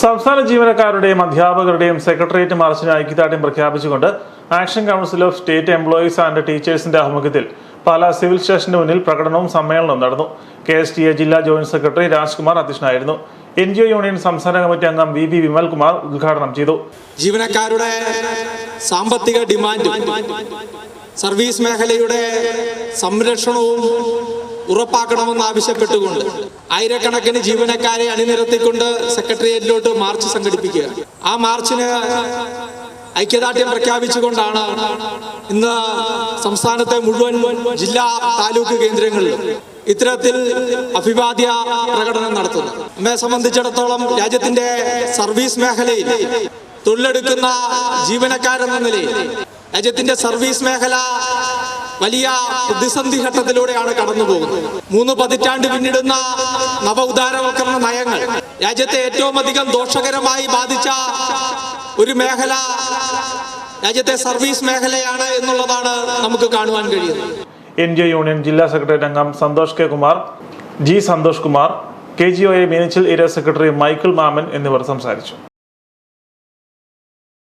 സംസ്ഥാന ജീവനക്കാരുടെയും അധ്യാപകരുടെയും സെക്രട്ടേറിയറ്റ് മാർച്ചിന് ഐക്യദാർഢ്യം പ്രഖ്യാപിച്ചുകൊണ്ട് action council of state employees and ടീച്ചേഴ്സിന്റെ ആഭിമുഖ്യത്തിൽ പാലാ സിവിൽ സ്റ്റേഷന് മുന്നിൽ പ്രകടനവും സമ്മേളനവും നടന്നു. കെ എസ് ടി എ ജില്ലാ ജോയിന്റ് സെക്രട്ടറി രാജ്കുമാർ അധ്യക്ഷനായിരുന്നു. എൻ ജി ഒ യൂണിയൻ സംസ്ഥാന കമ്മിറ്റി അംഗം വി ബി വിമൽകുമാർ ഉദ്ഘാടനം ചെയ്തു. ജീവനക്കാരുടെ സാമ്പത്തിക ഡിമാൻഡ് സർവീസ് മേഖലയുടെ സംരക്ഷണവും ഉറപ്പാക്കണമെന്ന് ആവശ്യപ്പെട്ടുകൊണ്ട് ആയിരക്കണക്കിന് ജീവനക്കാരെ അണിനിരത്തിക്കൊണ്ട് സെക്രട്ടേറിയറ്റിലോട്ട് മാർച്ച് സംഘടിപ്പിക്കുക. ആ മാർച്ചിന് ഐക്യദാർഢ്യം പ്രഖ്യാപിച്ചുകൊണ്ടാണ് ഇന്ന് സംസ്ഥാനത്തെ മുഴുവൻ ജില്ലാ താലൂക്ക് കേന്ദ്രങ്ങളിലും ഇത്തരത്തിൽ അഭിവാദ്യ പ്രകടനം നടത്തുന്നത്. നമ്മെ സംബന്ധിച്ചിടത്തോളം രാജ്യത്തിന്റെ സർവീസ് മേഖലയിൽ തൊഴിലെടുക്കുന്ന ജീവനക്കാരെന്ന നിലയിൽ രാജ്യത്തിന്റെ സർവീസ് മേഖല വലിയ പ്രതിസന്ധി ഘട്ടത്തിലൂടെയാണ് കടന്നു പോകുന്നത് മൂന്ന് പതിറ്റാണ്ട് പിന്നിടുന്ന നവ ഉദാരവൽക്കരണ നയങ്ങൾ രാജ്യത്തെ ഏറ്റവും അധികം ദോഷകരമായി ബാധിച്ച ഒരു മേഖല രാജ്യത്തെ സർവീസ് മേഖലയാണ് എന്നുള്ളതാണ് നമുക്ക് കാണുവാൻ കഴിയുന്നത്. എൻ യൂണിയൻ ജില്ലാ സെക്രട്ടറി അംഗം Santhosh K Kumar G Santhosh Kumar K G O A Meenachil area secretary Michael Mammen എന്നിവർ സംസാരിച്ചു.